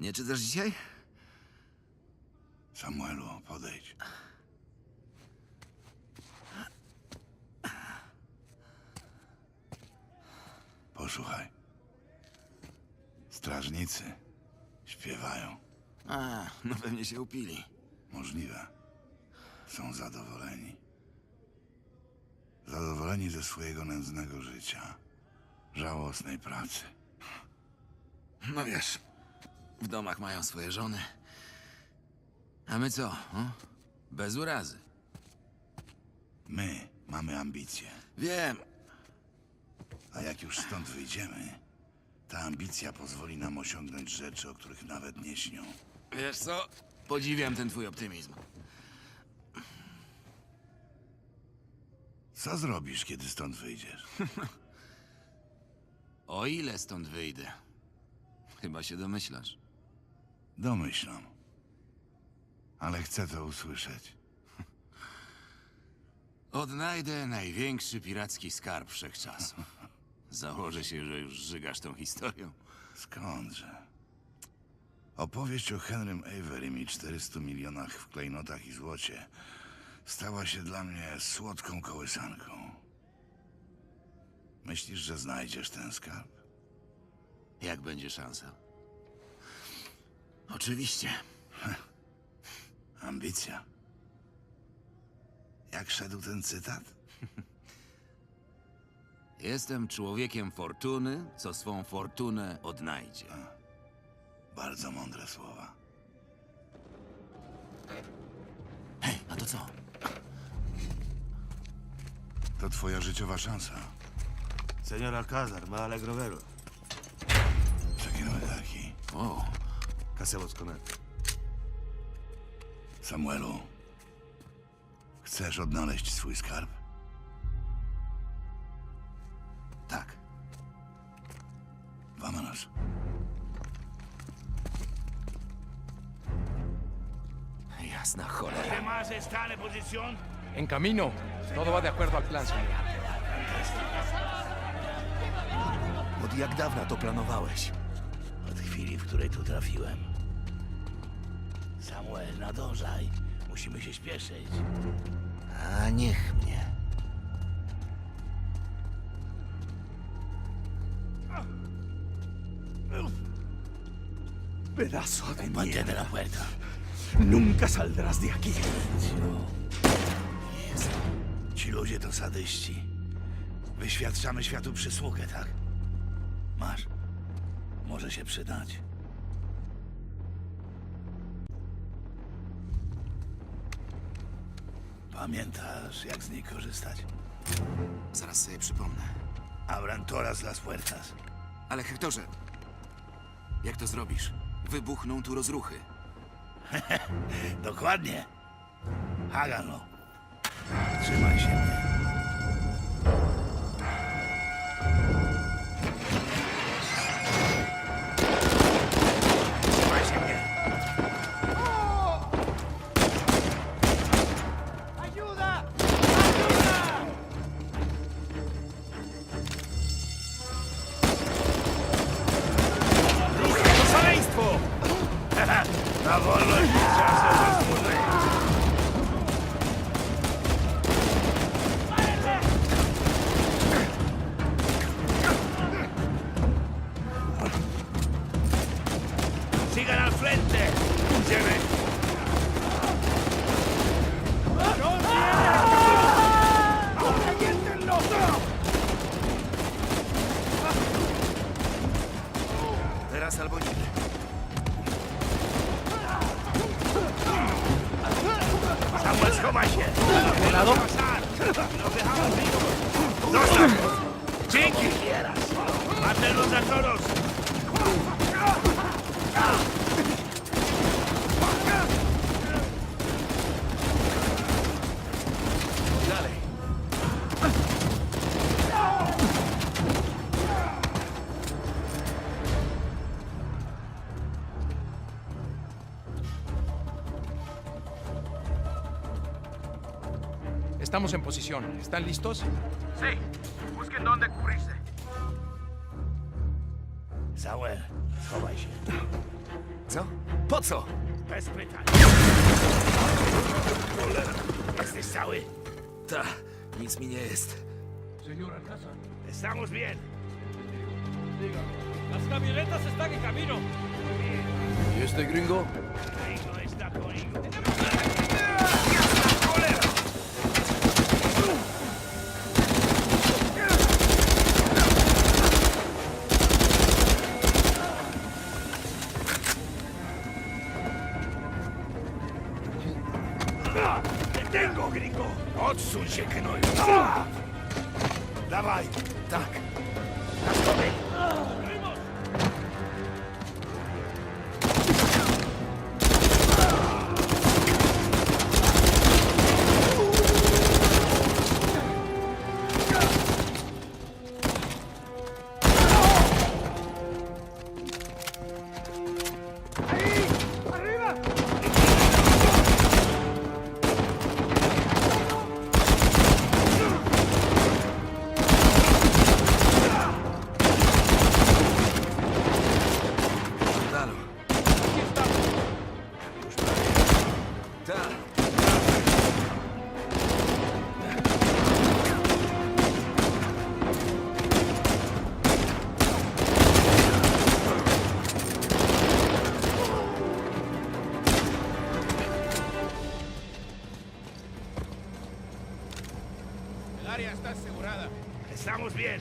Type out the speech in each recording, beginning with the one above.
Nie czytasz dzisiaj? Samuelu, podejdź. Posłuchaj. Strażnicy śpiewają. A, no pewnie się upili. Możliwe. Są zadowoleni. Zadowoleni ze swojego nędznego życia. Żałosnej pracy. No wiesz, w domach mają swoje żony. A my co? O? Bez urazy. My mamy ambicje. Wiem, A jak już stąd wyjdziemy, ta ambicja pozwoli nam osiągnąć rzeczy, o których nawet nie śnią. wiesz co? Podziwiam ten twój optymizm. Co zrobisz, kiedy stąd wyjdziesz? O ile stąd wyjdę? Chyba się domyślasz. Domyślam. Ale chcę to usłyszeć. Odnajdę największy piracki skarb wszechczasów. Założę się, że już żygasz tą historią. Skądże? Opowieść o Henrym Averym i 400 milionach w klejnotach i złocie stała się dla mnie słodką kołysanką. Myślisz, że znajdziesz ten skarb? Jak będzie szansa? Oczywiście. Ambicja. Jak szedł ten cytat? Jestem człowiekiem fortuny, co swą fortunę odnajdzie. Bardzo mądre słowa. Hej, a to co? To twoja życiowa szansa. Señor Alcázar, ma alegro verlo. Przekiemy taki. O, ¿Qué hacemos con él? Samuelu, chcesz odnaleźć swój skarb? tak. Vámonos. Jasna cholera. ¿Demás están en posición? En camino. Todo va de acuerdo al plan, señor. Od jak dawna to planowałeś? Od chwili, w której tu trafiłem. Samuel, nadążaj. Musimy się śpieszyć. A niech mnie. Pedazo de Mantén la puerta. Nunca saldrás de aquí. Ci ludzie to sadyści. Wyświadczamy światu przysługę, tak? Masz. Może się przydać. Pamiętasz, jak z niej korzystać? Zaraz sobie przypomnę. Abran todas las puertas. Ale Hektorze, jak to zrobisz? Wybuchną tu rozruchy. Dokładnie. Háganlo. Trzymaj się mnie. Wolność jest czasem ¡Samuel, schowaj się! Zostaw! ¡Dzięki! ¡Matenlos a todos! Estamos en posición. ¿Están listos? Sí. Busquen dónde cubrirse. Samuel, schowaj się. Co? Po co? Bez pytań. Cholera. Jesteś cały? Ta, nic mi nie jest. Estamos bien. Las camionetas están en camino. ¿Y este gringo? Gringo está conmigo. Asegurada. Estamos bien.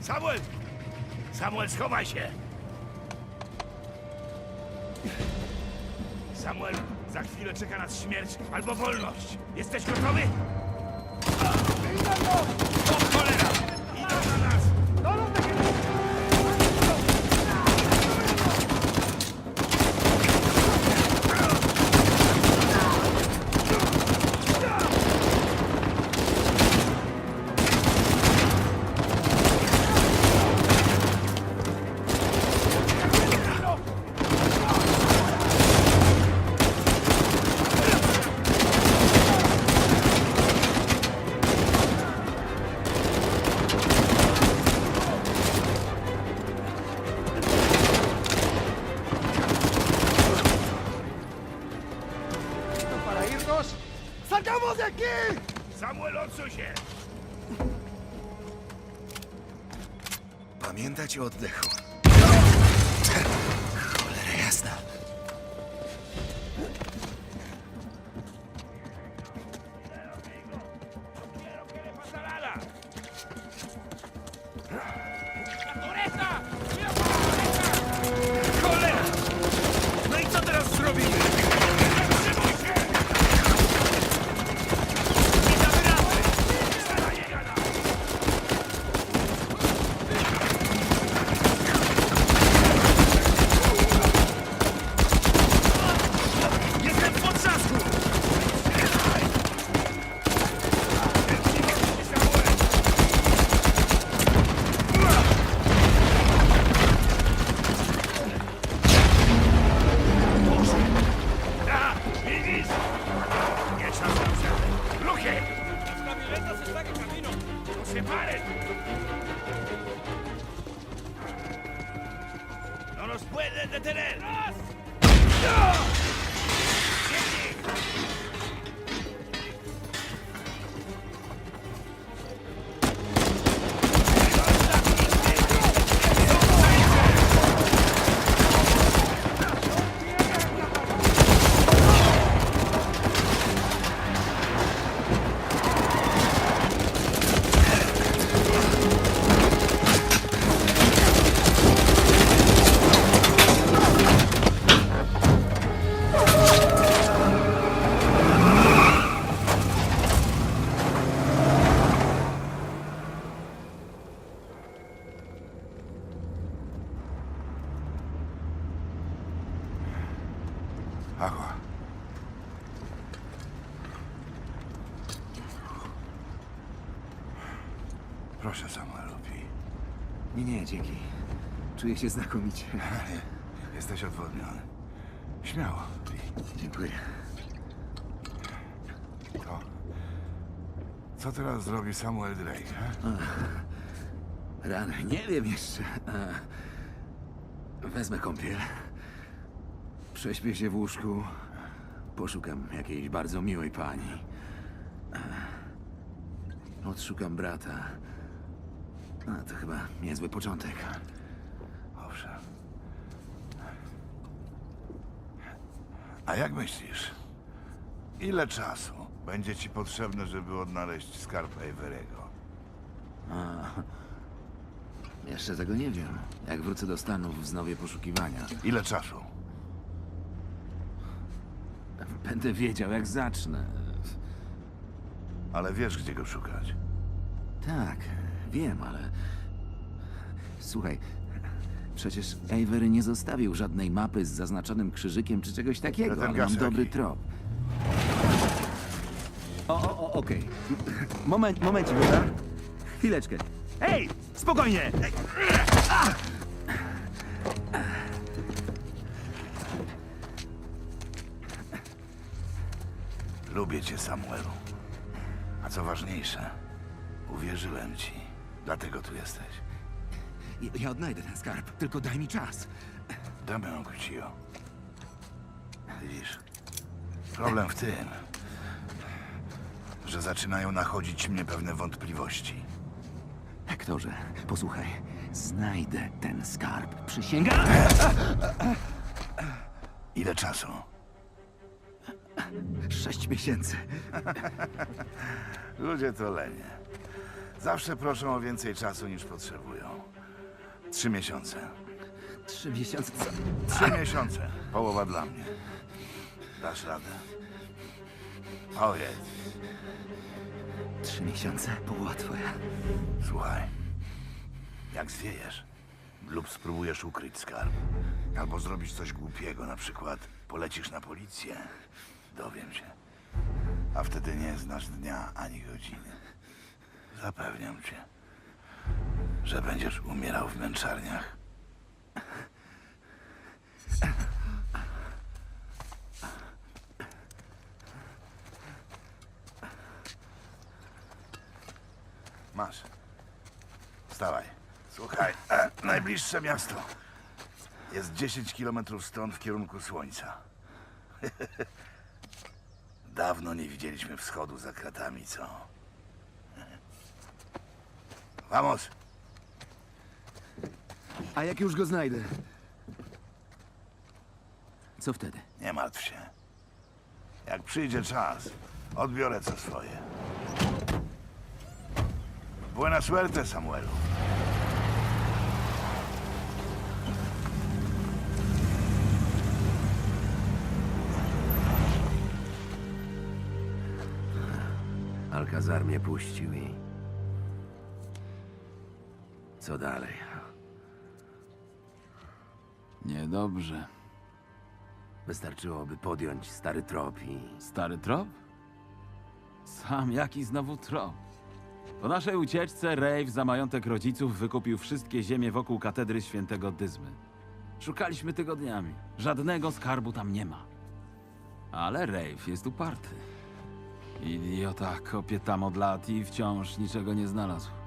Samuel! Samuel, schowaj się! Samuel, za chwilę czeka nas śmierć albo wolność. Jesteś gotowy? ¡Salgamos de aquí! Samuel, odsuń się! Pamiętać o oddechu. Cholera jasna. Camionetas están en camino. ¡No se paren! ¡No nos pueden detener! ¡No! Dzięki. Czuję się znakomicie. Jesteś odwodniony. Śmiało. Dziękuję. To Co teraz zrobi Samuel Drake? he? Rany, nie wiem jeszcze. Wezmę kąpiel. Prześpię się w łóżku. Poszukam jakiejś bardzo miłej pani. Odszukam brata. A to chyba niezły początek. Owszem. A jak myślisz? Ile czasu będzie ci potrzebne, żeby odnaleźć skarb Avery'ego? Jeszcze tego nie wiem. Jak wrócę do Stanów, wznowię poszukiwania. Ile czasu? Będę wiedział, jak zacznę. Ale wiesz, gdzie go szukać. Tak, wiem, ale. Słuchaj, przecież Avery nie zostawił żadnej mapy z zaznaczonym krzyżykiem czy czegoś takiego. gaz mam dobry trop. O, o, o okej. Moment, momencik, dobra? Chwileczkę. Ej, spokojnie! Ej. Lubię cię, Samuelu. A co ważniejsze, uwierzyłem ci. Dlatego tu jesteś. Ja, ja odnajdę ten skarb, tylko daj mi czas. Damy Cuccio. Widzisz, problem w tym, że zaczynają nachodzić mnie pewne wątpliwości. Hektorze, posłuchaj. Znajdę ten skarb. Przysięgam! Ile czasu? Sześć miesięcy. Ludzie to lenie. Zawsze proszą o więcej czasu niż potrzebują. Trzy miesiące. Trzy miesiące. Co? Trzy miesiące. Połowa dla mnie. Dasz radę? Powiedz. Trzy miesiące? Połowa twoja. Słuchaj. Jak zwiejesz lub spróbujesz ukryć skarb, albo zrobić coś głupiego, na przykład polecisz na policję, dowiem się. A wtedy nie znasz dnia ani godziny. Zapewniam cię, że będziesz umierał w męczarniach. Masz. Wstawaj. Słuchaj, e, najbliższe miasto jest 10 kilometrów stąd w kierunku słońca. Dawno nie widzieliśmy wschodu za kratami, co? Vamos. A jak już go znajdę? Co wtedy? Nie martw się. Jak przyjdzie czas, odbiorę co swoje. Buena suerte, Samuelu. Alcazar mnie puścił i... Co dalej? Niedobrze. Wystarczyłoby podjąć stary trop i... Stary trop? Sam jaki znowu trop? Po naszej ucieczce Rave za majątek rodziców wykupił wszystkie ziemie wokół katedry świętego Dyzmy. Szukaliśmy tygodniami. Żadnego skarbu tam nie ma. Ale Rave jest uparty. Idiota kopie tam od lat i wciąż niczego nie znalazł.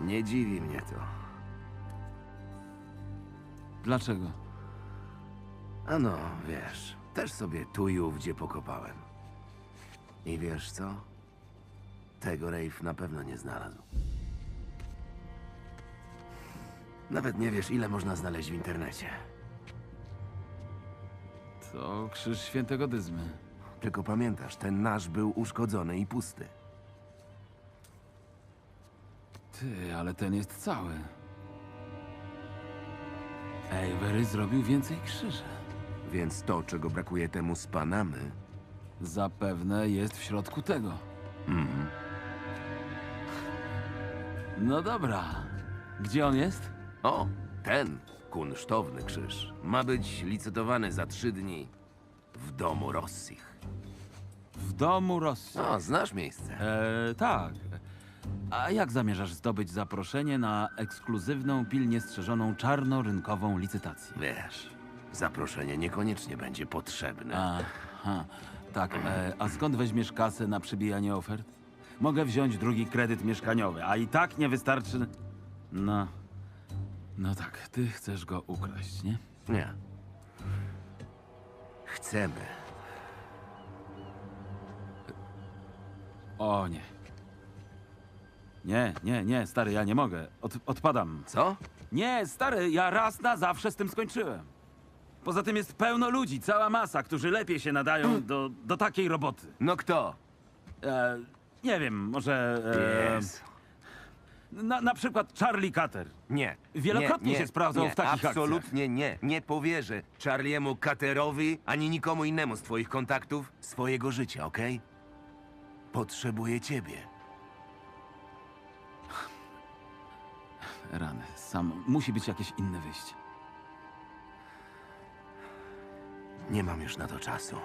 Nie dziwi mnie to. Dlaczego? Ano, wiesz, też sobie tu i ówdzie pokopałem. I wiesz co? Tego Rafe na pewno nie znalazł. Nawet nie wiesz, ile można znaleźć w internecie. To krzyż świętego Dyzmy. Tylko pamiętasz, ten nasz był uszkodzony i pusty. Ty, ale ten jest cały. Avery zrobił więcej krzyży. Więc to, czego brakuje temu z Panamy, Zapewne jest w środku tego. No dobra. Gdzie on jest? O, ten kunsztowny krzyż ma być licytowany za trzy dni w domu Rossich. W domu Rosji. O, znasz miejsce. E, tak. A jak zamierzasz zdobyć zaproszenie na ekskluzywną, pilnie strzeżoną czarnorynkową licytację? Wiesz, zaproszenie niekoniecznie będzie potrzebne. Aha. Tak, e, a skąd weźmiesz kasę na przybijanie ofert? Mogę wziąć drugi kredyt mieszkaniowy, a i tak nie wystarczy. No. No tak, ty chcesz go ukraść, nie? Nie. Chcemy. O nie. Nie, nie, nie, stary, ja nie mogę. Od, odpadam. Co? Nie, stary, ja raz na zawsze z tym skończyłem. Poza tym jest pełno ludzi, cała masa, którzy lepiej się nadają do, do takiej roboty. No kto? E, nie wiem, może. E, na, na przykład Charlie Cutter. Nie. Wielokrotnie nie, się sprawdzał nie, w takich Absolutnie nie. Nie powierzę Charliemu Katerowi ani nikomu innemu z twoich kontaktów swojego życia, okej? Potrzebuję ciebie. Rany, sam. Musi być jakieś inne wyjście. Nie mam już na to czasu.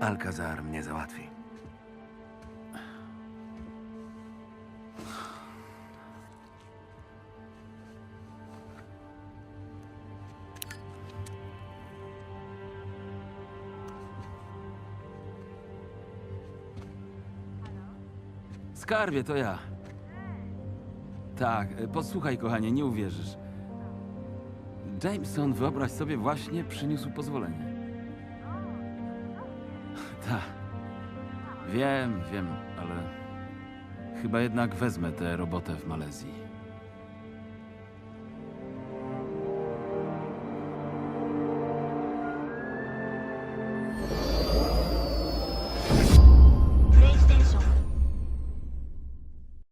Alcazar mnie załatwi. Skarbie, to ja. Tak, e, posłuchaj, kochanie, nie uwierzysz. Jameson, wyobraź sobie, właśnie przyniósł pozwolenie. Tak. Wiem, wiem, ale chyba jednak wezmę tę robotę w Malezji.